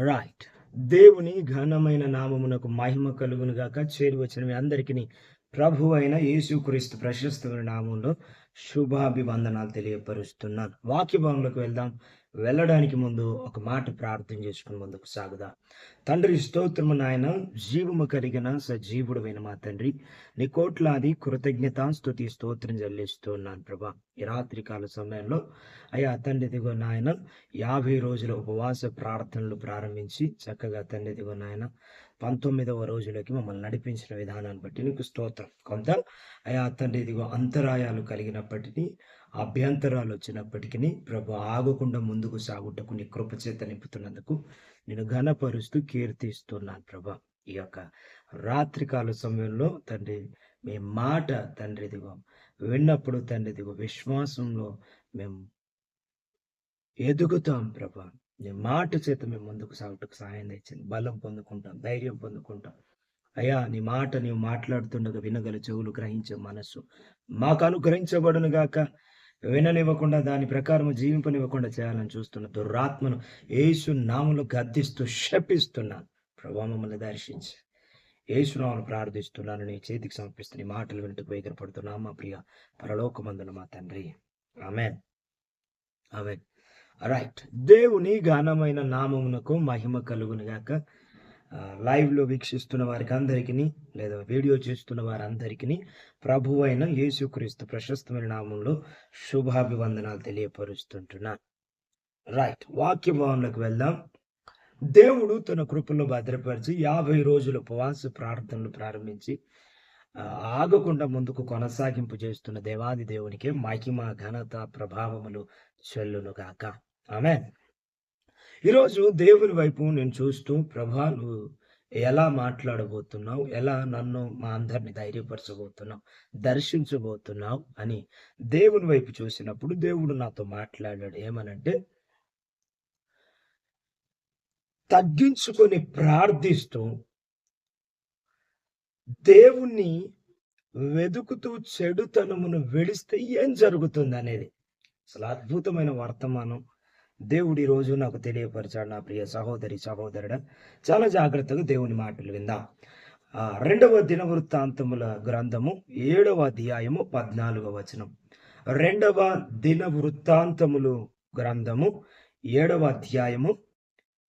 Right దేవుని ఘనమైన నామమునకు మహిమ కలుగును గాక. చేరి వచ్చిన మీ అందరికీ ప్రభు అయిన యేసుక్రీస్తు ప్రశస్తమైన నామంలో శుభాభివందనాలు తెలియపరుస్తున్నాను. వాక్య భాగంలోకి వెళ్దాం. వెళ్ళడానికి ముందు ఒక మాట ప్రార్థన చేసుకుని ముందుకు సాగుదా. తండ్రి స్తోత్రము నాయన. జీవము కలిగిన సజీవుడమైన మా తండ్రి. నీ కోట్లాది కృతజ్ఞత స్తుతి స్తోత్రం చెల్లిస్తున్నాను ప్రభా. ఈ రాత్రికాల సమయంలో అయ్యా తండ్రి దిగో నాయన యాభై రోజుల ఉపవాస ప్రార్థనలు ప్రారంభించి చక్కగా తండ్రి దిగో నాయన పంతొమ్మిదవ రోజులకి మమ్మల్ని నడిపించిన విధానాన్ని బట్టి నీకు స్తోత్రం. కొంత అయా తండ్రి ఇదిగో అంతరాయాలు కలిగినప్పటికీ అభ్యంతరాలు వచ్చినప్పటికీ ప్రభు ఆగకుండా ముందుకు సాగుటకు నీ కృపచేత నింపుతున్నందుకు నేను ఘనపరుస్తూ కీర్తిస్తున్నాను ప్రభా. ఈ యొక్క రాత్రికాల సమయంలో తండ్రి మీ మాట తండ్రి దిగో విన్నప్పుడు తండ్రి దిగో విశ్వాసంలో మేము ఎదుగుతాం ప్రభా. నీ మాట చేత మేము ముందుకు సాగుటకు సహాయం తెచ్చింది బలం పొందుకుంటాం ధైర్యం పొందుకుంటాం. అయ్యా నీ మాట నీవు మాట్లాడుతుండగా వినగల చెవులు గ్రహించే మనస్సు మాకు అనుగ్రహించబడును గాక విననివ్వకుండా దాని ప్రకారం జీవింపనివ్వకుండా చేయాలని చూస్తున్న దురాత్మను యేసు నాములు గద్దిస్తూ శపిస్తున్నాను. ప్రభా మమ్మల్ని దర్శించి. ఏసునామను ప్రార్థిస్తున్నాను. నీ చేతికి సమర్పిస్తున్న ఈ మాటలు వింటూ వేగరపడుతున్నా మా ప్రియ? పరలోకమందున మా తండ్రి. ఆమెన్. ఆమెన్. రైట్ దేవుని ఘనమైన నామమునకు మహిమ కలుగును గాక లైవ్లో వీక్షిస్తున్న వారికి అందరికీ లేదా వీడియో చూస్తున్న వారందరికీ ప్రభు అయిన యేసుక్రీస్తు ప్రశస్తమైన నామంలో శుభాభివందనాలు తెలియపరుస్తుంటున్నా. రైట్ వాక్య భవన్లోకి వెళ్దాం. దేవుడు తన కృపలో భద్రపరిచి యాభై రోజుల ఉపవాస ప్రార్థనలు ప్రారంభించి ఆగకుండా ముందుకు కొనసాగింపు చేస్తున్న దేవాది దేవునికి మహిమ ఘనత ప్రభావములు చెల్లును గాక ఆమె ఈరోజు దేవుని వైపు నేను చూస్తూ ప్రభా నువ్వు ఎలా మాట్లాడబోతున్నావు? ఎలా నన్ను మా అందరిని ధైర్యపరచబోతున్నావు? దర్శించబోతున్నావు? అని దేవుని వైపు చూసినప్పుడు దేవుడు నాతో మాట్లాడాడు. ఏమనంటే తగ్గించుకొని ప్రార్థిస్తూ దేవుణ్ణి వెదుకుతూ చెడుతనమును వెడిస్తే ఏం జరుగుతుంది అనేది అసలు అద్భుతమైన వర్తమానం. దేవుడు ఈరోజు రోజు నాకు తెలియపరిచాడు నా ప్రియ సహోదరి సహోదరుడ. చాలా జాగ్రత్తగా దేవుని మాటలు విందాం. రెండవ రెండవ దినవృత్తాంతముల గ్రంథము ఏడవ అధ్యాయము పద్నాలుగవ వచనం. రెండవ దిన వృత్తాంతములు గ్రంథము ఏడవ అధ్యాయము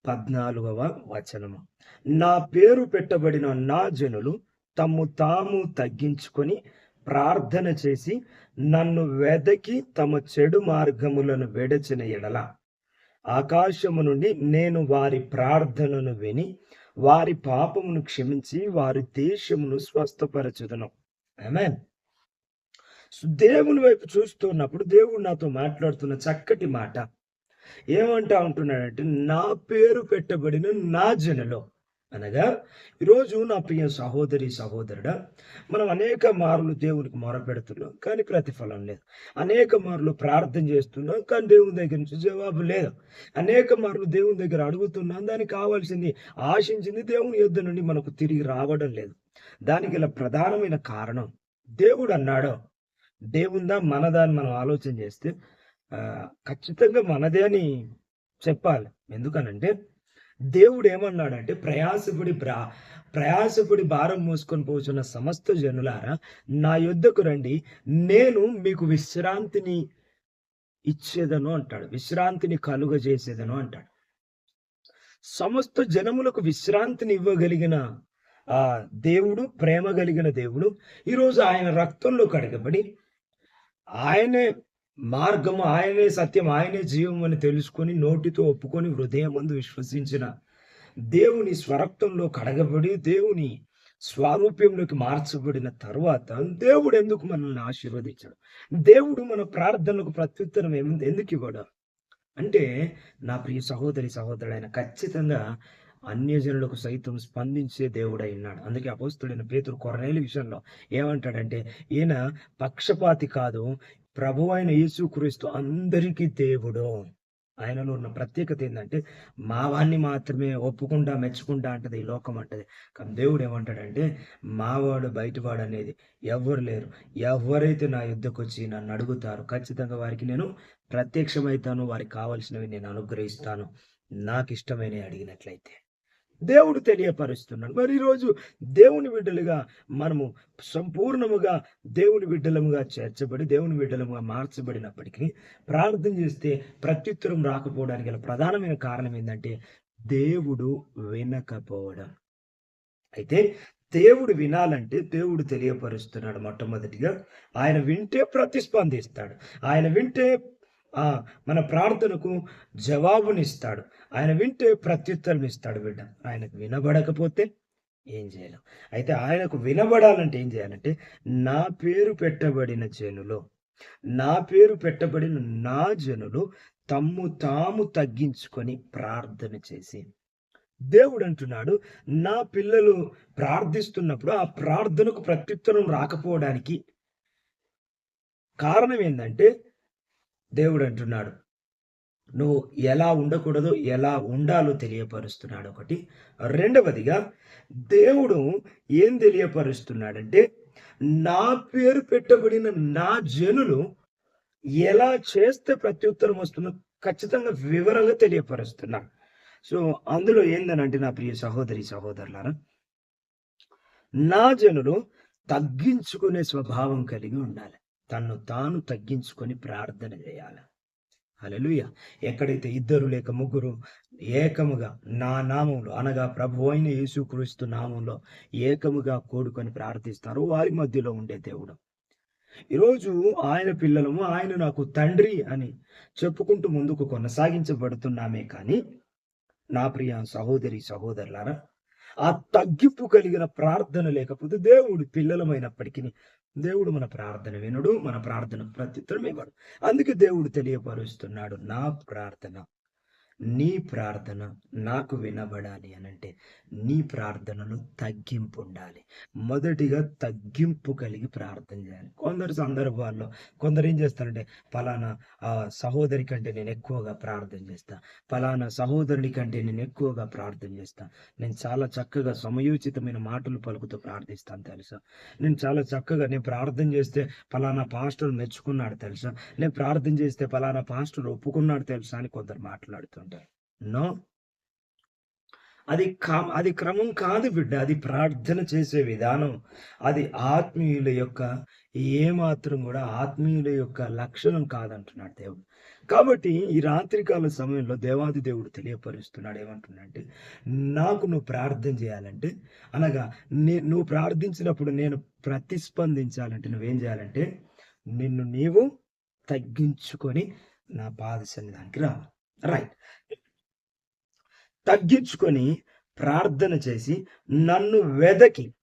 పద్నాలుగవ వచనము. నా పేరు పెట్టబడిన నా జనులు తమ్ము తాము తగ్గించుకొని ప్రార్థన చేసి నన్ను వెదకి తమ చెడు మార్గములను వెడచిన ఎడల. ఆకాశము నుండి నేను వారి ప్రార్థనను విని వారి పాపమును క్షమించి వారి దేశమును స్వస్థపరచుదను. ఆమేన్ సో దేవుని వైపు చూస్తున్నప్పుడు దేవుడు నాతో మాట్లాడుతున్న చక్కటి మాట ఏమంటా ఉంటున్నాడంటే నా పేరు పెట్టబడిన నా జనలో. అనగా ఈరోజు నా ప్రియ సహోదరి సహోదరుడా మనం అనేక మార్లు దేవునికి మొరపెడుతున్నాం కానీ ప్రతిఫలం లేదు. అనేక మార్లు ప్రార్థన చేస్తున్నాం కానీ దేవుని దగ్గర నుంచి జవాబు లేదు. అనేక మార్లు దేవుని దగ్గర అడుగుతున్నాం దానికి కావాల్సింది ఆశించింది దేవుని యుద్ధ నుండి మనకు తిరిగి రావడం లేదు. దానికి ఇలా ప్రధానమైన కారణం దేవుడు అన్నాడు. దేవుందా మనదా అని మనం ఆలోచన చేస్తే ఖచ్చితంగా మనదే అని చెప్పాలి. ఎందుకనంటే దేవుడు ఏమన్నాడంటే ప్రయాసపడి ప్ర ప్రయాసపడి భారం మోసుకొని పోతున్న సమస్త జనులారా నా యొద్దకు రండి. నేను మీకు విశ్రాంతిని ఇచ్చేదను అంటాడు. విశ్రాంతిని కలుగజేసేదను అంటాడు. సమస్త జనములకు విశ్రాంతిని ఇవ్వగలిగిన ఆ దేవుడు ప్రేమ కలిగిన దేవుడు ఈరోజు ఆయన రక్తంలో కడగబడి ఆయనే మార్గము ఆయనే సత్యం ఆయనే జీవం అని తెలుసుకొని నోటితో ఒప్పుకొని హృదయమందు విశ్వసించిన దేవుని స్వరక్తంలో కడగబడి దేవుని స్వారూప్యంలోకి మార్చబడిన తర్వాత దేవుడు ఎందుకు మనల్ని ఆశీర్వదించాడు? దేవుడు మన ప్రార్థనలకు ప్రత్యుత్తరం ఏం- ఎందుకు ఇవ్వడు? అంటే నా ప్రియ సహోదరి సహోదరుడైన ఖచ్చితంగా అన్యజనులకు సైతం స్పందించే దేవుడై ఉన్నాడు. అందుకే అపోస్తుడైన పేతురు కొరనేలు విషయంలో ఏమంటాడంటే ఈయన పక్షపాతి కాదు ప్రభు అయిన యేసుక్రీస్తు అందరికీ దేవుడు. ఆయనలో ఉన్న ప్రత్యేకత ఏంటంటే మావాన్ని మాత్రమే ఒప్పుకుంటా మెచ్చుకుంటా అంటది ఈ లోకం అంటది. కానీ దేవుడు ఏమంటాడంటే మావాడు బయటవాడు అనేది ఎవ్వరు లేరు. ఎవరైతే నా యుద్ధకు వచ్చి నన్ను అడుగుతారు ఖచ్చితంగా వారికి నేను ప్రత్యక్షమవుతాను వారికి కావలసినవి నేను అనుగ్రహిస్తాను. నాకు ఇష్టమైన అడిగినట్లయితే. దేవుడు తెలియపరుస్తున్నాడు. మరి ఈరోజు దేవుని బిడ్డలుగా మనము సంపూర్ణముగా దేవుని బిడ్డలముగా చేర్చబడి దేవుని బిడ్డలముగా మార్చబడినప్పటికీ ప్రార్థన చేస్తే ప్రత్యుత్తరం రాకపోవడానికి గల ప్రధానమైన కారణం ఏంటంటే దేవుడు వినకపోవడం. అయితే దేవుడు వినాలంటే దేవుడు తెలియపరుస్తున్నాడు మొట్టమొదటిగా. ఆయన వింటే ప్రతిస్పందిస్తాడు. ఆయన వింటే మన ప్రార్థనకు జవాబునిస్తాడు. ఆయన వింటే ప్రత్యుత్తరం ఇస్తాడు బిడ్డ. ఆయనకు వినబడకపోతే ఏం చేయలేం? అయితే ఆయనకు వినబడాలంటే ఏం చేయాలంటే నా పేరు పెట్టబడిన జనులు నా పేరు పెట్టబడిన నా జనులు తమ్ము తాము తగ్గించుకొని ప్రార్థన చేసి దేవుడు అంటున్నాడు నా పిల్లలు ప్రార్థిస్తున్నప్పుడు ఆ ప్రార్థనకు ప్రత్యుత్తరం రాకపోవడానికి కారణం ఏంటంటే దేవుడు అంటున్నాడు నువ్వు ఎలా ఉండకూడదు ఎలా ఉండాలో తెలియపరుస్తున్నాడు ఒకటి. రెండవదిగా దేవుడు ఏం తెలియపరుస్తున్నాడంటే నా పేరు పెట్టబడిన నా జనులు ఎలా చేస్తే ప్రత్యుత్తరం వస్తుందో ఖచ్చితంగా వివరంగా తెలియపరుస్తున్నా సో అందులో ఏందనంటే నా ప్రియ సహోదరి సహోదరులారా నా జనులు తగ్గించుకునే స్వభావం కలిగి ఉండాలి. తన్ను తాను తగ్గించుకొని ప్రార్థన చేయాలి. అలలుయ ఎక్కడైతే ఇద్దరు లేక ముగ్గురు ఏకముగా నా నామంలో అనగా ప్రభు అయిన యేసుక్రీస్తు నామంలో ఏకముగా కూడుకొని ప్రార్థిస్తారో. వారి మధ్యలో ఉండే దేవుడు. ఈరోజు ఆయన పిల్లలము ఆయన నాకు తండ్రి అని చెప్పుకుంటూ ముందుకు కొనసాగించబడుతున్నామే కానీ నా ప్రియ సహోదరి సహోదరులారా ఆ తగ్గింపు కలిగిన ప్రార్థన లేకపోతే దేవుడు పిల్లలమైనప్పటికీ దేవుడు మన ప్రార్థన వినుడు మన ప్రార్థన ప్రత్యుత్తరం ఇవ్వడు అందుకే దేవుడు తెలియపరుస్తున్నాడు నా ప్రార్థన. నీ ప్రార్థన నాకు వినబడాలి అని అంటే నీ ప్రార్థనలో తగ్గింపు ఉండాలి. మొదటిగా తగ్గింపు కలిగి ప్రార్థన చేయాలి. కొందరు సందర్భాల్లో కొందరు ఏం చేస్తారంటే ఫలానా సహోదరి కంటే నేను ఎక్కువగా ప్రార్థన చేస్తా. ఫలానా సహోదరుని కంటే నేను ఎక్కువగా ప్రార్థన చేస్తా. నేను చాలా చక్కగా సమయోచితమైన మాటలు పలుకుతూ ప్రార్థిస్తాను తెలుసా? నేను చాలా చక్కగా నేను ప్రార్థన చేస్తే ఫలానా పాస్టర్ మెచ్చుకున్నాడు తెలుసా? నేను ప్రార్థన చేస్తే ఫలానా పాస్టర్ ఒప్పుకున్నాడు తెలుసా? అని కొందరు మాట్లాడుతుంటారు నో. అది కా అది క్రమం కాదు బిడ్డ అది ప్రార్థన చేసే విధానం. అది ఆత్మీయుల యొక్క ఏమాత్రం కూడా ఆత్మీయుల యొక్క లక్షణం కాదంటున్నాడు దేవుడు. కాబట్టి ఈ రాత్రికాల సమయంలో దేవాది దేవుడు తెలియపరుస్తున్నాడు ఏమంటున్నాడంటే నాకు నువ్వు ప్రార్థన చేయాలంటే అనగా నే నువ్వు ప్రార్థించినప్పుడు నేను ప్రతిస్పందించాలంటే నువ్వేం చేయాలంటే నిన్ను నీవు తగ్గించుకొని నా పాద సన్నిధానికి రావాలి. రైట్ తగ్గించుకొని ప్రార్థన చేసి నన్ను వెదకి.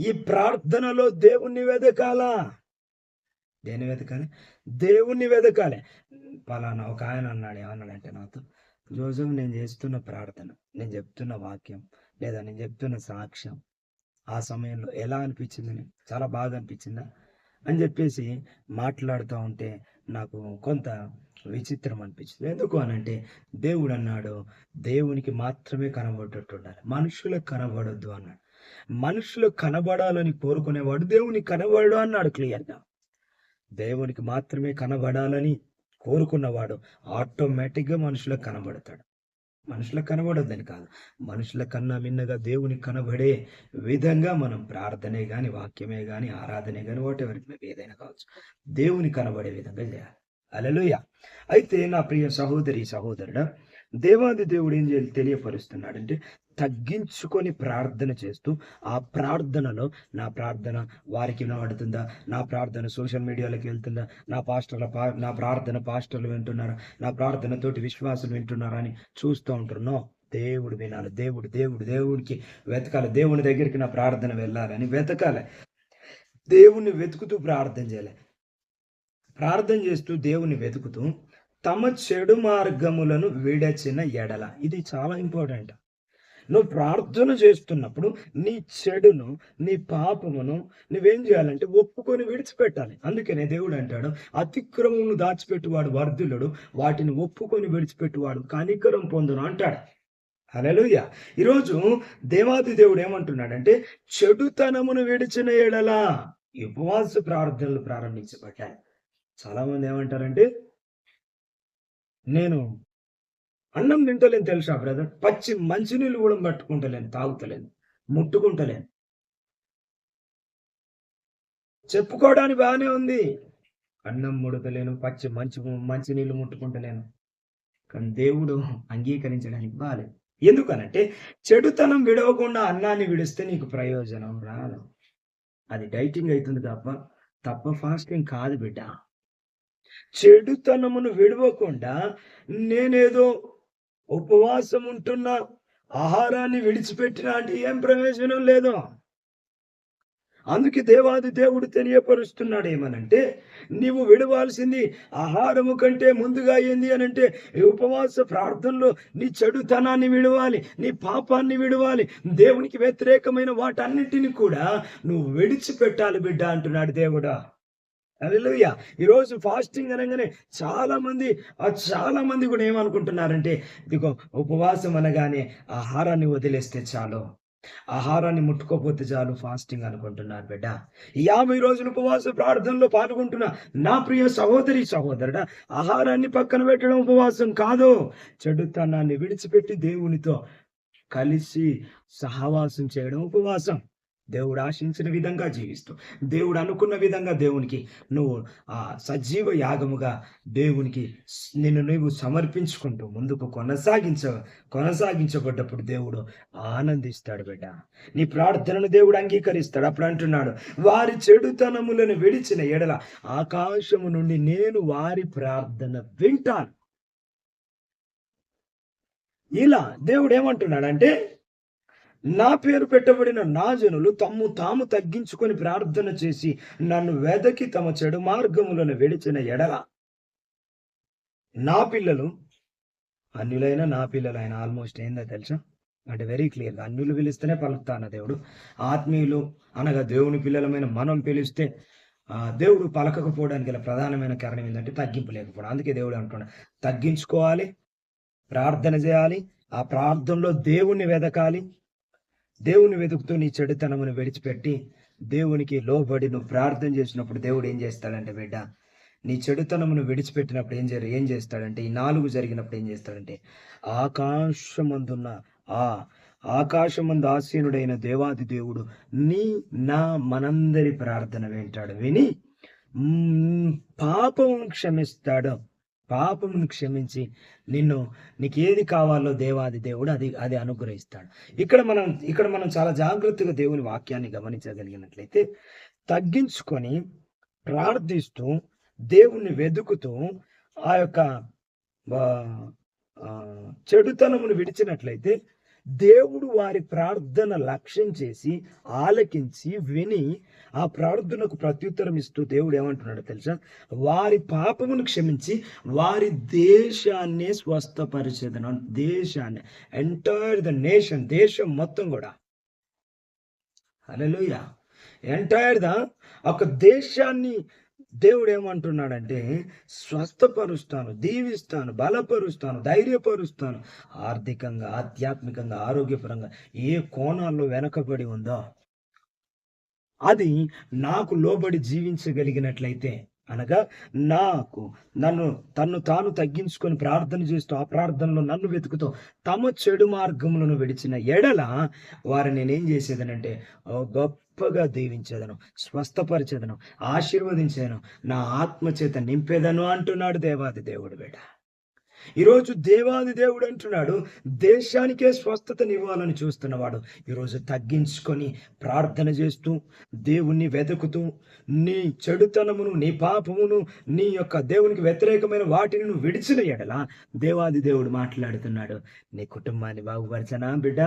ఈ ప్రార్థనలో దేవుణ్ణి వెదకాలా? దేని వెతకాలి దేవుణ్ణి వెదకాలి. పలానా ఒక ఆయన అన్నాడు ఏమన్నాడంటే నాతో జోజఫ్ నేను చేస్తున్న ప్రార్థన నేను చెప్తున్న వాక్యం లేదా నేను చెప్తున్న సాక్ష్యం ఆ సమయంలో ఎలా అనిపించింది? చాలా బాగా అనిపించిందా? అని చెప్పేసి మాట్లాడుతూ ఉంటే నాకు కొంత విచిత్రం అనిపించింది. ఎందుకు అనంటే దేవుడు అన్నాడు దేవునికి మాత్రమే కనబడేటట్టు ఉండాలి మనుషులకు కనబడొద్దు అన్నాడు. మనుషులు కనబడాలని కోరుకునేవాడు దేవునికి కనబడు అన్నాడు క్లియర్గా. దేవునికి మాత్రమే కనబడాలని కోరుకున్నవాడు ఆటోమేటిక్గా మనుషులకు కనబడతాడు. మనుషులకు కనబడొద్దని కాదు. మనుషుల కన్నా మిన్నగా దేవునికి కనబడే విధంగా మనం ప్రార్థనే కానీ వాక్యమే కానీ ఆరాధనే కానీ వాటి ఎవరికి ఏదైనా కావచ్చు దేవుని కనబడే విధంగా చేయాలి. అలలుయ అయితే నా ప్రియ సహోదరి సహోదరుడా దేవాది దేవుడు ఏం చేయాలి తెలియపరుస్తున్నాడంటే తగ్గించుకొని ప్రార్థన చేస్తూ ఆ ప్రార్థనలో నా ప్రార్థన వారికి వినబడుతుందా? నా ప్రార్థన సోషల్ మీడియాలోకి వెళ్తుందా? నా పాస్టర్ల పా నా ప్రార్థన పాస్టర్లు వింటున్నారా? నా ప్రార్థనతోటి విశ్వాసులు వింటున్నారా అని చూస్తూ ఉంటున్నాం దేవుడు వినాలి. దేవుడు దేవుడు దేవుడికి వెతకాలి. దేవుని దగ్గరికి నా ప్రార్థన వెళ్ళాలని వెతకాలి. దేవుణ్ణి వెతుకుతూ ప్రార్థన చేయాలి. ప్రార్థన చేస్తూ దేవుని వెతుకుతూ తమ చెడు మార్గములను విడచిన ఎడల. ఇది చాలా ఇంపార్టెంట్. నువ్వు ప్రార్థన చేస్తున్నప్పుడు నీ చెడును నీ పాపమును నువ్వేం చేయాలంటే ఒప్పుకొని విడిచిపెట్టాలి. అందుకనే దేవుడు అంటాడు అతిక్రమమును దాచిపెట్టువాడు వర్ధులుడు వాటిని ఒప్పుకొని విడిచిపెట్టువాడు కనికరం పొందును అంటాడు. హలోయ ఈరోజు దేవాది దేవుడు ఏమంటున్నాడంటే చెడుతనమును విడిచిన ఎడల. ఉపవాస ప్రార్థనలు ప్రారంభించబడ్డాయి. చాలా మంది ఏమంటారంటే నేను అన్నం తింటలేను తెలుసా బ్రదర్? పచ్చి మంచినీళ్ళు కూడా పట్టుకుంటలేను తాగుతలేను ముట్టుకుంటలేను. చెప్పుకోవడానికి బాగానే ఉంది. అన్నం ముడతలేను పచ్చి మంచి మంచినీళ్ళు ముట్టుకుంటలేను. కానీ దేవుడు అంగీకరించడానికి బాగాలేదు ఎందుకనంటే చెడుతనం విడవకుండా అన్నాన్ని విడిస్తే నీకు ప్రయోజనం రాదు. అది డైటింగ్ అవుతుంది తప్ప తప్ప ఫాస్టింగ్ కాదు బిడ్డ. చెడుతనమును విడవకుండా నేనేదో ఉపవాసం ఉంటున్నా ఆహారాన్ని విడిచిపెట్టినా అంటే ఏం ప్రయోజనం లేదు. అందుకే దేవాది దేవుడు తెలియపరుస్తున్నాడు ఏమనంటే నీవు విడవాల్సింది ఆహారము కంటే ముందుగా ఏంది అని అంటే ఉపవాస ప్రార్థనలో నీ చెడుతనాన్ని విడవాలి నీ పాపాన్ని విడవాలి దేవునికి వ్యతిరేకమైన వాటన్నిటిని కూడా నువ్వు విడిచిపెట్టాలి బిడ్డ అంటున్నాడు దేవుడా. అలెలుయ్య ఈరోజు ఫాస్టింగ్ అనగానే చాలామంది చాలామంది కూడా ఏమనుకుంటున్నారంటే ఇదిగో ఉపవాసం అనగానే ఆహారాన్ని వదిలేస్తే చాలు. ఆహారాన్ని ముట్టుకోపోతే చాలు ఫాస్టింగ్ అనుకుంటున్నారు బిడ్డ. ఈ యాభై రోజులు ఉపవాస ప్రార్థనలో పాల్గొంటున్న నా ప్రియ సహోదరి సహోదరుడ ఆహారాన్ని పక్కన పెట్టడం ఉపవాసం కాదు. చెడుతనాన్ని విడిచిపెట్టి దేవునితో కలిసి సహవాసం చేయడం ఉపవాసం. దేవుడు ఆశించిన విధంగా జీవిస్తూ దేవుడు అనుకున్న విధంగా దేవునికి నువ్వు ఆ సజీవ యాగముగా దేవునికి నిన్ను నువ్వు సమర్పించుకుంటూ ముందుకు కొనసాగించ కొనసాగించబడ్డప్పుడు దేవుడు ఆనందిస్తాడు బిడ్డ. నీ ప్రార్థనను దేవుడు అంగీకరిస్తాడు. అప్పుడు అంటున్నాడు వారి చెడుతనములను విడిచిన ఎడల ఆకాశము నుండి నేను వారి ప్రార్థన వింటాను. ఇలా దేవుడు ఏమంటున్నాడంటే నా పేరు పెట్టబడిన నా జనులు తమ్ము తాము తగ్గించుకొని ప్రార్థన చేసి నన్ను వెదకి తమ చెడు మార్గములను వెడిచిన ఎడల. నా పిల్లలు అన్యులైన నా పిల్లలైన ఆల్మోస్ట్ ఏందో తెలుసా? అంటే వెరీ క్లియర్ అన్యులు పిలిస్తేనే పలుకుతాను దేవుడు. ఆత్మీయులు అనగా దేవుని పిల్లలమైన మనం పిలిస్తే ఆ దేవుడు పలకకపోవడానికి గల ప్రధానమైన కారణం ఏంటంటే తగ్గింపు లేకపోవడం. అందుకే దేవుడు అంటున్నాడు తగ్గించుకోవాలి ప్రార్థన చేయాలి ఆ ప్రార్థనలో దేవుణ్ణి వెదకాలి దేవుని వెతుకుతూ నీ చెడుతనమును విడిచిపెట్టి దేవునికి లోబడి నువ్వు ప్రార్థన చేసినప్పుడు దేవుడు ఏం చేస్తాడంటే బిడ్డ నీ చెడుతనమును విడిచిపెట్టినప్పుడు ఏం జరి ఏం చేస్తాడంటే ఈ నాలుగు జరిగినప్పుడు ఏం చేస్తాడంటే ఆకాశమందున్న ఆ ఆకాశమందు ఆసీనుడైన దేవాది దేవుడు నీ నా మనందరి ప్రార్థన వింటాడు. విని పాపం క్షమిస్తాడు. పాపమును క్షమించి నిన్ను నీకు ఏది కావాలో దేవాది దేవుడు అది అది అనుగ్రహిస్తాడు. ఇక్కడ మనం ఇక్కడ మనం చాలా జాగ్రత్తగా దేవుని వాక్యాన్ని గమనించగలిగినట్లయితే తగ్గించుకొని ప్రార్థిస్తూ దేవుణ్ణి వెతుకుతూ ఆ యొక్క చెడుతనమును విడిచినట్లయితే దేవుడు వారి ప్రార్థన లక్ష్యం చేసి ఆలకించి విని ఆ ప్రార్థనకు ప్రత్యుత్తరం ఇస్తూ దేవుడు ఏమంటున్నాడు తెలుసా? వారి పాపమును క్షమించి వారి దేశాన్ని స్వస్థపరిచేదను. దేశాన్ని. ఎంటైర్ ద నేషన్ దేశం మొత్తం కూడా. అలలుయ ఎంటైర్ ద ఒక దేశాన్ని దేవుడు ఏమంటున్నాడంటే స్వస్థపరుస్తాను దీవిస్తాను బలపరుస్తాను ధైర్యపరుస్తాను. ఆర్థికంగా ఆధ్యాత్మికంగా ఆరోగ్యపరంగా ఏ కోణాల్లో వెనకబడి ఉందో అది నాకు లోబడి జీవించగలిగినట్లయితే అనగా నాకు నన్ను తన్ను తాను తగ్గించుకొని ప్రార్థన చేస్తూ ఆ ప్రార్థనలో నన్ను వెతుకుతూ తమ చెడు మార్గములను విడిచిన ఎడల వారిని నేనేం చేసేదనంటే ఓ గొప్పగా దీవించేదను స్వస్థపరిచేదను ఆశీర్వదించేదను నా ఆత్మ చేత నింపేదను అంటున్నాడు దేవాది దేవుడు బిడ్డ. ఈరోజు దేవాది దేవుడు అంటున్నాడు దేశానికే స్వస్థతనివ్వాలని చూస్తున్నవాడు. ఈరోజు తగ్గించుకొని ప్రార్థన చేస్తూ దేవుణ్ణి వెతుకుతూ నీ చెడుతనమును నీ పాపమును నీ యొక్క దేవునికి వ్యతిరేకమైన వాటిని నువ్వు విడిచిన ఎడల దేవాది దేవుడు మాట్లాడుతున్నాడు. నీ కుటుంబాన్ని బాగుపరచనా బిడ్డ?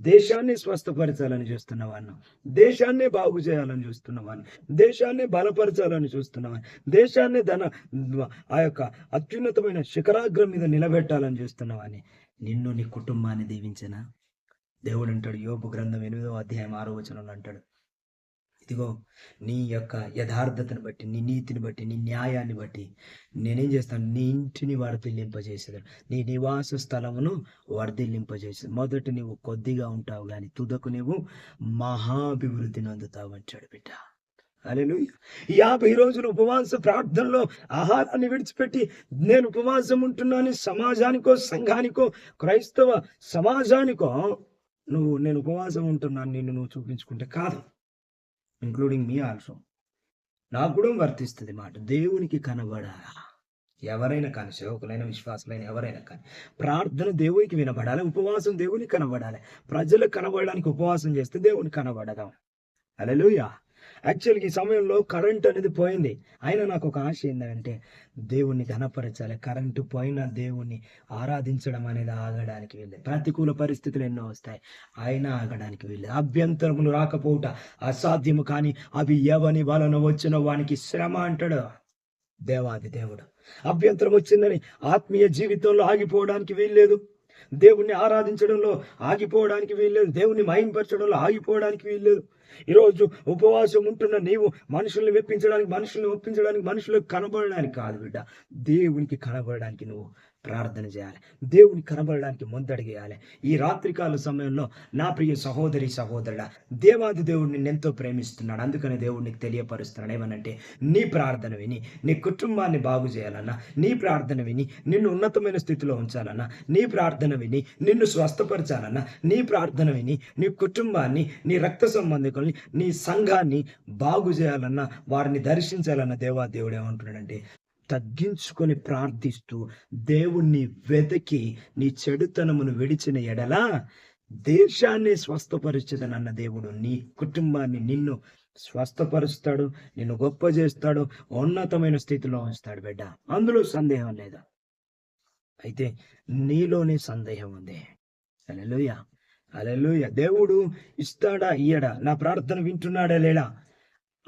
దేశాన్ని స్వస్థపరచాలని చూస్తున్నవాను దేశాన్ని బాగు చేయాలని చూస్తున్నవాను దేశాన్ని బలపరచాలని చూస్తున్నవాను దేశాన్ని ధన ఆ యొక్క అత్యున్నతమైన శిఖరాగ్ర మీద నిలబెట్టాలని చూస్తున్నావని. నిన్ను నీ కుటుంబాన్ని దీవించిన దేవుడు అంటాడు. యోపు గ్రంథం ఎనిమిదో అధ్యాయం ఆరో వచనంలో అంటాడు. ఇదిగో నీ యొక్క యథార్థతను బట్టి నీ నీతిని బట్టి నీ న్యాయాన్ని బట్టి నేనేం చేస్తాను? నీ ఇంటిని వర్ధిల్లింపజేసేదాడు నీ నివాస స్థలమును వర్ధిల్లింపజేసేది. మొదట నువ్వు కొద్దిగా ఉంటావు కానీ తుదకు నీవు మహాభివృద్ధిని అందుతావు అంటాడు బిడ్డ. అలెలు యాభై రోజులు ఉపవాస ప్రార్థనలో ఆహారాన్ని విడిచిపెట్టి నేను ఉపవాసం ఉంటున్నాను సమాజానికో సంఘానికో క్రైస్తవ సమాజానికో నువ్వు నేను ఉపవాసం ఉంటున్నాను నిన్ను నువ్వు చూపించుకుంటే కాదు. ఇంక్లూడింగ్ మీ ఆల్సో నాకు కూడా వర్తిస్తుంది మాట. దేవునికి కనబడాలా ఎవరైనా కానీ సేవకులైన విశ్వాసులైన ఎవరైనా కానీ ప్రార్థన దేవునికి వినబడాలి ఉపవాసం దేవునికి కనబడాలి. ప్రజలకు కనబడడానికి ఉపవాసం చేస్తే దేవునికి కనబడదాం. అలెలుయా యాక్చువల్గా ఈ సమయంలో కరెంట్ అనేది పోయింది. అయినా నాకు ఒక ఆశ ఏంటంటే దేవుణ్ణి ఘనపరచాలి. కరెంటు పోయిన దేవుణ్ణి ఆరాధించడం అనేది ఆగడానికి వీళ్ళే ప్రతికూల పరిస్థితులు ఎన్నో వస్తాయి. అయినా ఆగడానికి వీళ్ళే అభ్యంతరములు రాకపోవుట అసాధ్యము కానీ అవి ఎవని వలన వచ్చిన వానికి శ్రమ అంటాడు దేవాది దేవుడు. అభ్యంతరం వచ్చిందని ఆత్మీయ జీవితంలో ఆగిపోవడానికి వీల్లేదు. దేవుణ్ణి ఆరాధించడంలో ఆగిపోవడానికి వీల్లేదు. దేవుణ్ణి మహింపరచడంలో ఆగిపోవడానికి వీల్లేదు. ఈరోజు ఉపవాసం ఉంటున్న నీవు మనుషుల్ని మెప్పించడానికి మనుషుల్ని ఒప్పించడానికి మనుషులకు కనబడడానికి కాదు బిడ్డ. దేవునికి కనబడడానికి నువ్వు ప్రార్థన చేయాలి. దేవుని కనబడడానికి ముందడిగేయాలి. ఈ రాత్రికాల సమయంలో నా ప్రియ సహోదరి సహోదరుడా దేవాది దేవుడు ఎంతో ప్రేమిస్తున్నాడు. అందుకని దేవుడు నీకు తెలియపరుస్తున్నాడు. ఏమనంటే నీ ప్రార్థన విని నీ కుటుంబాన్ని బాగు చేయాలన్నా నీ ప్రార్థన విని నిన్ను ఉన్నతమైన స్థితిలో ఉంచాలన్నా నీ ప్రార్థన విని నిన్ను స్వస్థపరచాలన్నా నీ ప్రార్థన విని నీ కుటుంబాన్ని నీ రక్త సంబంధికుల్ని నీ సంఘాన్ని బాగు చేయాలన్నా వారిని దర్శించాలన్న దేవా దేవుడు ఏమంటున్నాడంటే తగ్గించుకొని ప్రార్థిస్తూ దేవుణ్ణి వెతికి నీ చెడుతనమును విడిచిన ఎడల దేశాన్ని స్వస్థపరిచదనన్న దేవుడు నీ కుటుంబాన్ని నిన్ను స్వస్థపరుస్తాడు నిన్ను గొప్ప చేస్తాడు ఉన్నతమైన స్థితిలో ఉంచుతాడు బిడ్డ. అందులో సందేహం లేదా? అయితే నీలోనే సందేహం ఉంది. అలెలుయ అలెలుయ దేవుడు ఇస్తాడా ఇయ్యడా? నా ప్రార్థన వింటున్నాడా లేడా?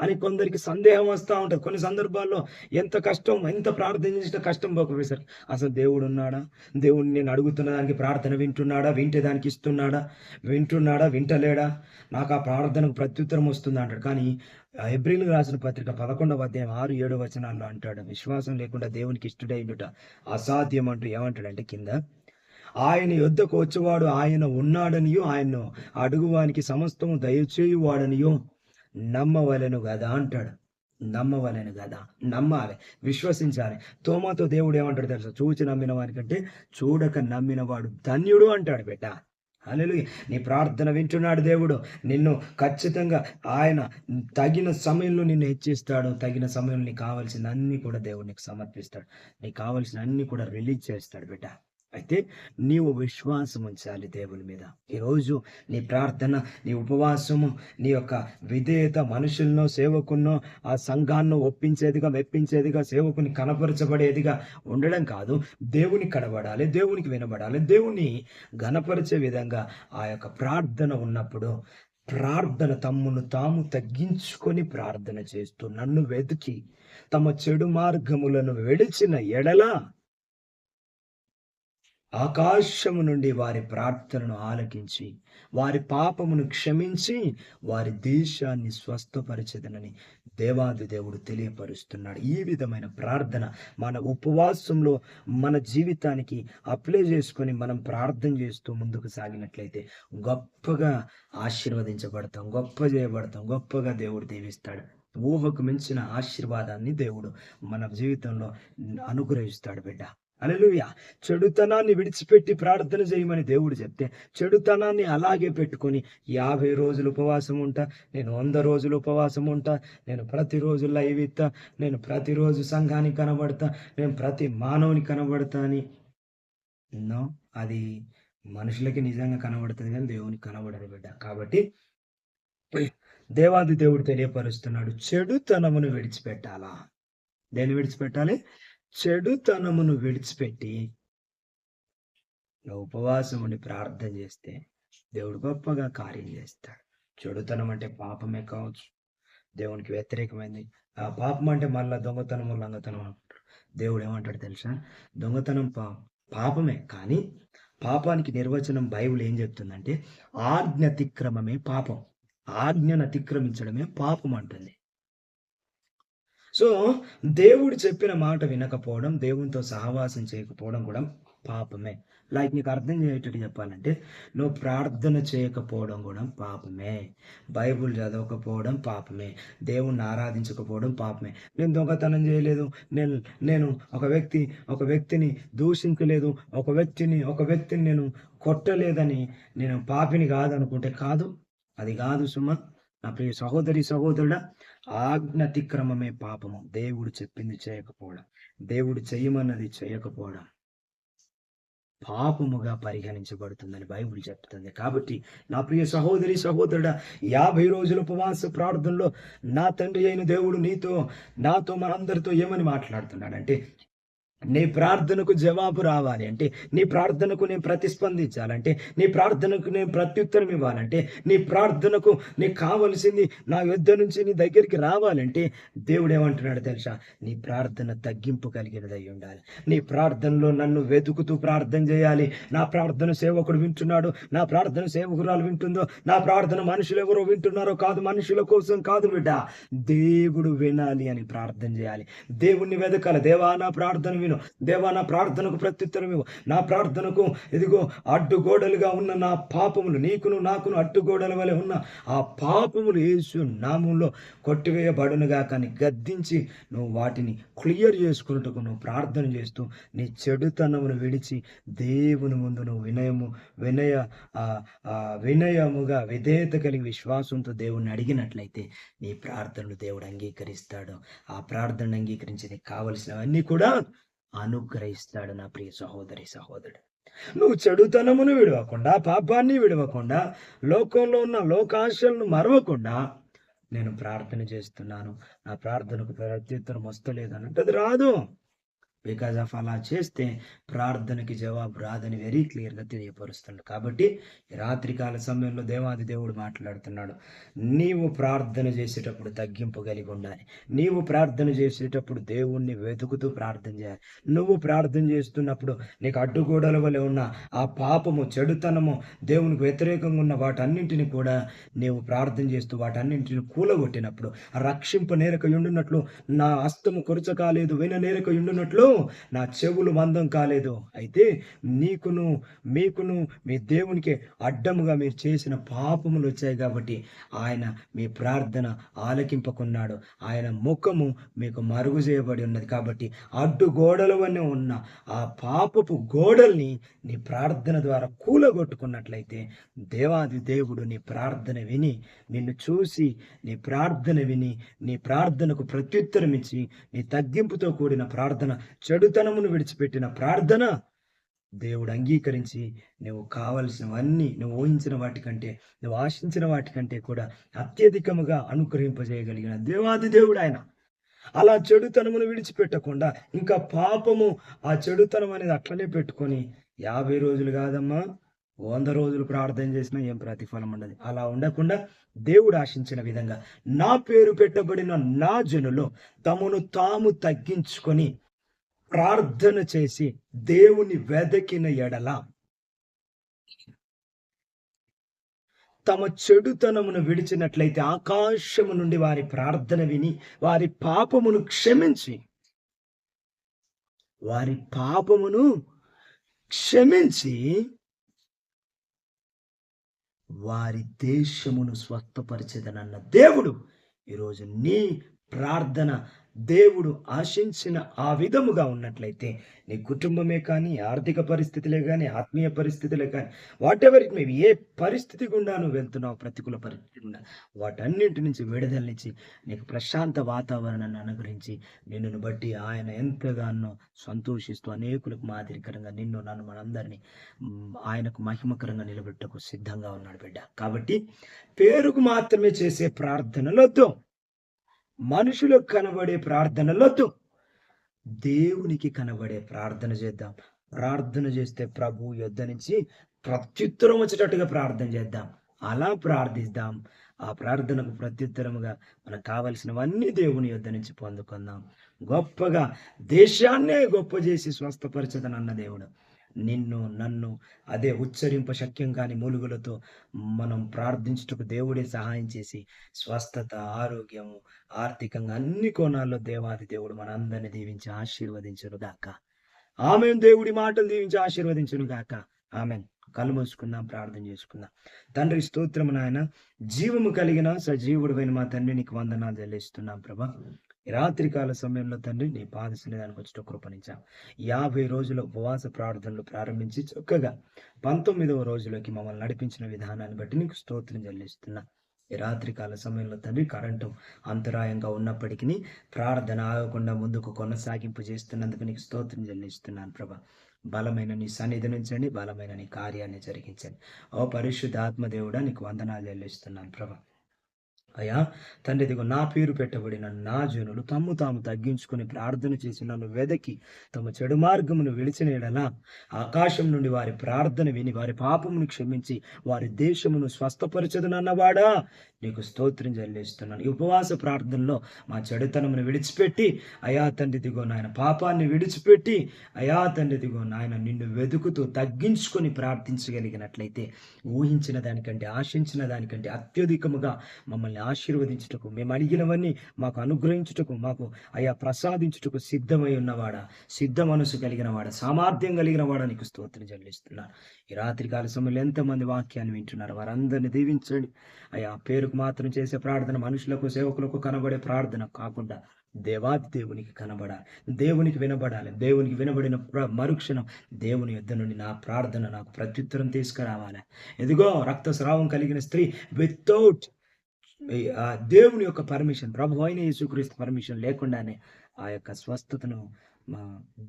అని కొందరికి సందేహం వస్తూ ఉంటుంది. కొన్ని సందర్భాల్లో ఎంత కష్టం ఎంత ప్రార్థన చేసిన కష్టం పోకపోయేసరికి అసలు దేవుడు ఉన్నాడా? దేవుడిని నేను అడుగుతున్న దానికి ప్రార్థన వింటున్నాడా? వింటే దానికి ఇస్తున్నాడా? వింటున్నాడా? వింటలేడా? నాకు ఆ ప్రార్థనకు ప్రత్యుత్తరం వస్తుందా అంటాడు. కానీ ఏప్రిల్ రాసిన పత్రిక పదకొండవ అధ్యాయం ఆరు ఏడు వచనాల్లో అంటాడు విశ్వాసం లేకుండా దేవునికి ఇష్టడైనట అసాధ్యం అంటూ ఏమంటాడంటే కింద ఆయన యుద్ధకు వచ్చేవాడు ఆయన ఉన్నాడనియో ఆయన్ను అడుగువానికి సమస్తము దయచేయువాడనియో. నమ్మవలెను కదా అంటాడు. నమ్మవలెను కదా నమ్మాలి విశ్వసించాలి. తోమాతో దేవుడు ఏమంటాడు తెలుసా? చూచి నమ్మిన వారికంటే చూడక నమ్మిన వాడు ధన్యుడు అంటాడు బిడ్డ. అలెలు నీ ప్రార్థన వింటున్నాడు దేవుడు. నిన్ను ఖచ్చితంగా ఆయన తగిన సమయంలో నిన్ను హెచ్చిస్తాడు. తగిన సమయంలో నీకు కావాల్సిన అన్ని కూడా దేవుడు నీకు సమర్పిస్తాడు. నీకు కావాల్సిన అన్ని కూడా రిలీజ్ చేస్తాడు బిడ్డ. అయితే నీవు విశ్వాసం ఉంచాలి దేవుని మీద. ఈరోజు నీ ప్రార్థన నీ ఉపవాసము నీ యొక్క విధేయత మనుషులను సేవకున్నో ఆ సంఘాన్ని ఒప్పించేదిగా మెప్పించేదిగా సేవకుని కనపరచబడేదిగా ఉండడం కాదు. దేవుని కనబడాలి దేవునికి వినబడాలి దేవుని గనపరిచే విధంగా ఆ యొక్క ప్రార్థన ఉన్నప్పుడు ప్రార్థన తమ్మును తాము తగ్గించుకొని ప్రార్థన చేస్తూ నన్ను వెతికి తమ చెడు మార్గములను వెడిచిన ఎడల ఆకాశము నుండి వారి ప్రార్థనను ఆలకించి వారి పాపమును క్షమించి వారి దేశాన్ని స్వస్థపరచదనని దేవాది దేవుడు తెలియపరుస్తున్నాడు. ఈ విధమైన ప్రార్థన మన ఉపవాసంలో మన జీవితానికి అప్లై చేసుకొని మనం ప్రార్థన చేస్తూ ముందుకు సాగినట్లయితే గొప్పగా ఆశీర్వదించబడతాం గొప్ప చేయబడతాం గొప్పగా దేవుడు దీవిస్తాడు. ఊహకు మించిన ఆశీర్వాదాన్ని దేవుడు మన జీవితంలో అనుగ్రహిస్తాడు బిడ్డ. అలలుయ చెడుతనాన్ని విడిచిపెట్టి ప్రార్థన చేయమని దేవుడు చెప్తే చెడుతనాన్ని అలాగే పెట్టుకొని యాభై రోజులు ఉపవాసం ఉంటా నేను వంద రోజులు ఉపవాసం ఉంటా నేను ప్రతిరోజు లైవ్ ఇస్తా నేను ప్రతిరోజు సంఘానికి కనబడతా నేను ప్రతి మానవుని కనబడతా అని. నో అది మనుషులకి నిజంగా కనబడుతుంది కానీ దేవునికి కనబడదు బిడ్డ. కాబట్టి దేవాది దేవుడు తెలియపరుస్తున్నాడు చెడుతనమును విడిచిపెట్టాలా? దేన్ని విడిచిపెట్టాలి? చెడుతనమును విడిచిపెట్టి నువ్వు ప్రార్థన చేస్తే దేవుడు గొప్పగా కార్యం చేస్తాడు. చెడుతనం అంటే పాపమే కావచ్చు. దేవునికి వ్యతిరేకమైంది. ఆ పాపం అంటే మళ్ళా దొంగతనము లంగతనం అంటాడు దేవుడు ఏమంటాడు తెలుసా? దొంగతనం పా పాపమే కానీ పాపానికి నిర్వచనం బైబిల్ ఏం చెప్తుందంటే ఆజ్ఞ అతిక్రమమే పాపం. ఆజ్ఞను అతిక్రమించడమే పాపం అంటుంది. సో దేవుడు చెప్పిన మాట వినకపోవడం దేవునితో సహవాసం చేయకపోవడం కూడా పాపమే. లైక్ నీకు అర్థం చేయేటట్టు చెప్పాలంటే నువ్వు ప్రార్థన చేయకపోవడం కూడా పాపమే. బైబుల్ చదవకపోవడం పాపమే. దేవుణ్ణి ఆరాధించకపోవడం పాపమే. నేను దొంగతనం చేయలేదు. నేను నేను ఒక వ్యక్తి ఒక వ్యక్తిని దూషించలేదు. ఒక వ్యక్తిని ఒక వ్యక్తిని నేను కొట్టలేదని నేను పాపిని కాదనుకుంటే కాదు. అది కాదు సుమ. నా ప్రియ సహోదరి సహోదరుడా ఆజ్ఞతిక్రమమే పాపము. దేవుడు చెప్పింది చేయకపోవడం దేవుడు చేయమన్నది చేయకపోవడం పాపముగా పరిగణించబడుతుందని బైబుల్ చెప్తుంది. కాబట్టి నా ప్రియ సహోదరి సహోదరుడ యాభై రోజుల ఉపవాస ప్రార్థనలో నా తండ్రి అయిన దేవుడు నీతో నాతో మనందరితో ఏమని మాట్లాడుతున్నాడంటే నీ ప్రార్థనకు జవాబు రావాలి. అంటే నీ ప్రార్థనకు నేను ప్రతిస్పందించాలంటే నీ ప్రార్థనకు నేను ప్రత్యుత్తరం ఇవ్వాలంటే నీ ప్రార్థనకు నీకు కావలసింది నా యుద్ధ నుంచి నీ దగ్గరికి రావాలంటే దేవుడు ఏమంటున్నాడు తెలుసా? నీ ప్రార్థన తగ్గింపు కలిగినదై ఉండాలి. నీ ప్రార్థనలో నన్ను వెతుకుతూ ప్రార్థన చేయాలి. నా ప్రార్థన సేవకుడు వింటున్నాడు. నా ప్రార్థన సేవకురాలు వింటుందో నా ప్రార్థన మనుషులు ఎవరో వింటున్నారో కాదు మనుషుల కోసం కాదు బిడ్డ. దేవుడు వినాలి అని ప్రార్థన చేయాలి. దేవుణ్ణి వెతకాలి. దేవా నా ప్రార్థన విను. దేవా నా ప్రార్థనకు ప్రత్యుత్తరం ఇవ్వు. నా ప్రార్థనకు ఇదిగో అడ్డుగోడలుగా ఉన్న నా పాపములు నీకును నాకును అడ్డుగోడల వలె ఉన్న ఆ పాపములు యేసు నామంలో కొట్టివేయబడునుగా కానీ గద్దించి నువ్వు వాటిని క్లియర్ చేసుకున్నట్టుకు నువ్వు ప్రార్థన చేస్తూ నీ చెడుతనమును విడిచి దేవుని ముందు నువ్వు వినయము వినయ ఆ, వినయముగా విధేయత కలిగి విశ్వాసంతో దేవుణ్ణి అడిగినట్లయితే నీ ప్రార్థనలు దేవుడు అంగీకరిస్తాడు. ఆ ప్రార్థన అంగీకరించి నీకు కావలసినవన్నీ కూడా అనుగ్రహిస్తాడు నా ప్రియ సహోదరి సహోదరుడు. నువ్వు చెడుతనమును విడవకుండా పాపాన్ని విడవకుండా లోకంలో ఉన్న లోకాశలను మరవకుండా నేను ప్రార్థన చేస్తున్నాను. నా ప్రార్థనకు ప్రత్యుత్తరం వస్తలేదని అంటే అది రాదు. బికాజ్ ఆఫ్ అలా చేస్తే ప్రార్థనకి జవాబు రాదని వెరీ క్లియర్గా తెలియపరుస్తున్నాడు. కాబట్టి రాత్రికాల సమయంలో దేవాది దేవుడు మాట్లాడుతున్నాడు. నీవు ప్రార్థన చేసేటప్పుడు తగ్గింపు కలిగి ఉండాలి. నీవు ప్రార్థన చేసేటప్పుడు దేవుణ్ణి వెతుకుతూ ప్రార్థన చేయాలి. నువ్వు ప్రార్థన చేస్తున్నప్పుడు నీకు అడ్డుగోడల వలె ఉన్న ఆ పాపము చెడుతనము దేవునికి వ్యతిరేకంగా ఉన్న వాటన్నింటిని కూడా నీవు ప్రార్థన చేస్తూ వాటన్నింటిని కూలగొట్టినప్పుడు రక్షింప నేరక ఉండునట్లు నా హస్తము కొరచ కాలేదు విన నేరక ఉండునట్లు నా చెవులు మందం కాలేదు. అయితే నీకును మీకును మీ దేవునికి అడ్డముగా మీరు చేసిన పాపములు వచ్చాయి కాబట్టి ఆయన మీ ప్రార్థన ఆలకింపకున్నాడు. ఆయన ముఖము మీకు మరుగు చేయబడి ఉన్నది కాబట్టి అడ్డు గోడలవన్నీ ఉన్న ఆ పాపపు గోడల్ని నీ ప్రార్థన ద్వారా కూలగొట్టుకున్నట్లయితే దేవాది దేవుడు నీ ప్రార్థన విని నిన్ను చూసి నీ ప్రార్థన విని నీ ప్రార్థనకు ప్రత్యుత్తరం ఇచ్చి నీ తగ్గింపుతో కూడిన ప్రార్థన చెడుతనమును విడిచిపెట్టిన ప్రార్థన దేవుడు అంగీకరించి నువ్వు కావలసినవన్నీ నువ్వు ఊహించిన వాటికంటే నువ్వు ఆశించిన వాటికంటే కూడా అత్యధికముగా అనుగ్రహింపజేయగలిగిన దేవాది దేవుడు ఆయన. అలా చెడుతనమును విడిచిపెట్టకుండా ఇంకా పాపము ఆ చెడుతనం అనేది అట్లనే పెట్టుకొని యాభై రోజులు కాదమ్మా వంద రోజులు ప్రార్థన చేసినా ఏం ప్రతిఫలం ఉండదు. అలా ఉండకుండా దేవుడు ఆశించిన విధంగా నా పేరు పెట్టబడిన నా జనులు తమను తాము తగ్గించుకొని ప్రార్థన చేసి దేవుని వెదకిన ఎడల తమ చెడుతనమును విడిచినట్లయితే ఆకాశము నుండి వారి ప్రార్థన విని వారి పాపమును క్షమించి వారి పాపమును క్షమించి వారి దేశమును స్వస్థపరిచేదనన్న దేవుడు ఈరోజు నీ ప్రార్థన దేవుడు ఆశించిన ఆ విధముగా ఉన్నట్లయితే నీ కుటుంబమే కానీ ఆర్థిక పరిస్థితులే కానీ ఆత్మీయ పరిస్థితులే కానీ వాట్ ఎవర్ ఇట్ మేబీ ఏ పరిస్థితి గుండా నువ్వు వెళ్తున్నావు ప్రతికూల పరిస్థితి గుండా వాటన్నింటి నుంచి విడుదలనిచ్చి నీకు ప్రశాంత వాతావరణాన్ని అనుగ్రహించి నిన్నును బట్టి ఆయన ఎంతగానో సంతోషిస్తూ అనేకులకు మాదిరికరంగా నిన్ను నన్ను మనందరినీ ఆయనకు మహిమకరంగా నిలబెట్టకు సిద్ధంగా ఉన్నాడు బిడ్డ. కాబట్టి పేరుకు మాత్రమే చేసే ప్రార్థనలొద్దు మనుషులకు కనబడే ప్రార్థనలొద్దు దేవునికి కనబడే ప్రార్థన చేద్దాం. ప్రార్థన చేస్తే ప్రభు యుద్ధ నుంచి ప్రత్యుత్తరం వచ్చేటట్టుగా ప్రార్థన చేద్దాం. అలా ప్రార్థిద్దాం. ఆ ప్రార్థనకు ప్రత్యుత్తరముగా మనకు కావలసినవన్నీ దేవుని యుద్ధ నుంచి పొందుకుందాం. గొప్పగా దేశాన్నే గొప్ప చేసి స్వస్థపరచదనన్న దేవుడు. నిన్ను నన్ను అదే ఉచ్చరింప శక్యం కాని మూలుగులతో మనం ప్రార్థించుటకు దేవుడే సహాయం చేసి స్వస్థత ఆరోగ్యము ఆర్థికంగా అన్ని కోణాల్లో దేవాది దేవుడు మనందరిని దీవించి ఆశీర్వదించరు గాక. ఆమె దేవుడి మాటలు దీవించి ఆశీర్వదించును గాక. ఆమె కళ్ళు మూసుకుందాం ప్రార్థన చేసుకుందాం. తండ్రి స్తోత్రము నాయన. జీవము కలిగిన సజీవుడు మా తండ్రి నీకు వందనాలు చెల్లిస్తున్నాం ప్రభా. రాత్రికాల సమయంలో తండ్రి నీ పాద సన్నిధానికి వచ్చి కృపణించాం యాభై రోజుల ఉపవాస ప్రార్థనలు ప్రారంభించి చక్కగా పంతొమ్మిదవ రోజులోకి మమ్మల్ని నడిపించిన విధానాన్ని బట్టి నీకు స్తోత్రం చెల్లిస్తున్నా. ఈ రాత్రికాల సమయంలో తండ్రి కరెంటు అంతరాయంగా ఉన్నప్పటికీ ప్రార్థన ఆగకుండా ముందుకు కొనసాగింపు చేస్తున్నందుకు నీకు స్తోత్రం చెల్లిస్తున్నాను ప్రభా. బలమైన నీ సన్నిధి నుంచండి బలమైన నీ కార్యాన్ని జరిగించండి. ఓ పరిశుద్ధ ఆత్మదేవుడా నీకు వందనాలు చెల్లిస్తున్నాను ప్రభా. అయ్యా తండ్రి దిగు నా పేరు పెట్టబడిన నా జనులు తమ్ము తాము తగ్గించుకొని ప్రార్థన చేసి నన్ను వెదకి తమ చెడు మార్గమును విడిచిన ఆకాశం నుండి వారి ప్రార్థన విని వారి పాపమును క్షమించి వారి దేశమును స్వస్థపరచదునన్నవాడా? నీకు స్తోత్రం చెల్లిస్తున్నాను. ఈ ఉపవాస ప్రార్థనలో మా చెడుతనమును విడిచిపెట్టి అయా తండ్రి దిగో నాయన పాపాన్ని విడిచిపెట్టి అయా తండ్రి దిగో నాయన నిన్ను వెతుకుతూ తగ్గించుకొని ప్రార్థించగలిగినట్లయితే ఊహించిన దానికంటే ఆశించిన దానికంటే అత్యధికముగా మమ్మల్ని ఆశీర్వదించుటకు మేము అడిగినవన్నీ మాకు అనుగ్రహించుటకు మాకు అయా ప్రసాదించుటకు సిద్ధమై ఉన్నవాడా సిద్ధ మనసు కలిగిన వాడ సామర్థ్యం కలిగిన వాడ నీకు స్తోత్రం చెల్లిస్తున్నాను ఈ రాత్రికాల సమయంలో ఎంతమంది వాక్యాన్ని వింటున్నారు వారందరిని దీవించండి. అయా పేరుకు మాత్రం చేసే ప్రార్థన మనుషులకు సేవకులకు కనబడే ప్రార్థన కాకుండా దేవాది దేవునికి కనబడాలి. దేవునికి వినబడాలి. దేవునికి వినబడిన మరుక్షణం దేవుని యుద్ధ నుండి నా ప్రార్థన నాకు ప్రత్యుత్తరం తీసుకురావాలి. ఎదిగో రక్తస్రావం కలిగిన స్త్రీ వితౌట్ దేవుని యొక్క పర్మిషన్ ప్రభు అయిన యేసుక్రీస్తు పర్మిషన్ లేకుండానే ఆ యొక్క స్వస్థతను మా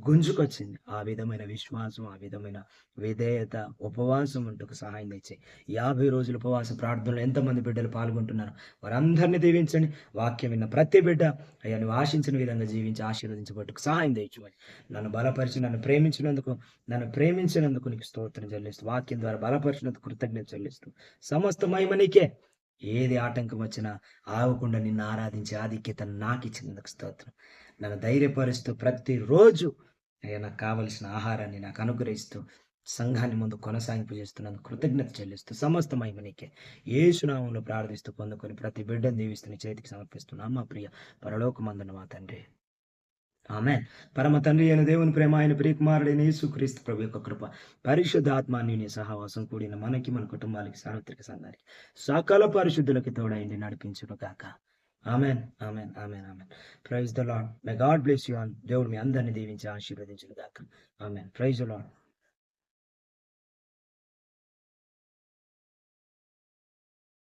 గుంజుకొచ్చింది. ఆ విధమైన విశ్వాసం ఆ విధమైన విధేయత ఉపవాసం ఉంటుకు సహాయం తెచ్చే. యాభై రోజుల ఉపవాస ప్రార్థనలో ఎంతమంది బిడ్డలు పాల్గొంటున్నారు వారందరినీ దీవించండి. వాక్యం విన్న ప్రతి బిడ్డ అయ్యా నువ్వు ఆశించిన విధంగా జీవించి ఆశీర్వదించబట్టుకు సహాయం తెచ్చుకోండి నన్ను బలపరిచి నన్ను ప్రేమించినందుకు నన్ను ప్రేమించినందుకు నీకు స్తోత్రం చెల్లిస్తూ వాక్యం ద్వారా బలపరిచినందుకు కృతజ్ఞత చెల్లిస్తూ సమస్త మహిమ నీకే. ఏది ఆటంకం వచ్చినా ఆగకుండా నిన్ను ఆరాధించే ఆధిక్యత నాకు ఇచ్చినందుకు స్తోత్రం. నన్ను ధైర్యపరుస్తూ ప్రతిరోజు అయ్యా నాకు కావలసిన ఆహారాన్ని నాకు అనుగ్రహిస్తూ సంఘాన్ని ముందు కొనసాగింపు చేస్తున్నందుకు కృతజ్ఞత చెల్లిస్తూ సమస్త మహిమ నీకే. ఏసునామంలో ప్రార్థిస్తూ పొందుకొని ప్రతి బిడ్డను దీవిస్తున్న చేతికి సమర్పిస్తున్నాం. మా ప్రియ పరలోకమందున మా తండ్రి. ఆమె పరమ తండ్రి అయిన దేవుని ప్రేమ ఆయన ప్రియకుమారుడైన యేసుక్రీస్తు ప్రభు యొక్క కృప పరిశుద్ధ సహవాసం కూడిన మనకి మన కుటుంబాలకి సార్వత్రిక సంఘానికి సకల పరిశుద్ధులకి తోడైంది నడిపించును కాక amen amen amen amen. Praise the lord may God bless you on దేవుడు మీ అందరిని దీవించి ఆశీర్వదించును కాక ఆమెన్ ప్రైజ్ ద లాడ్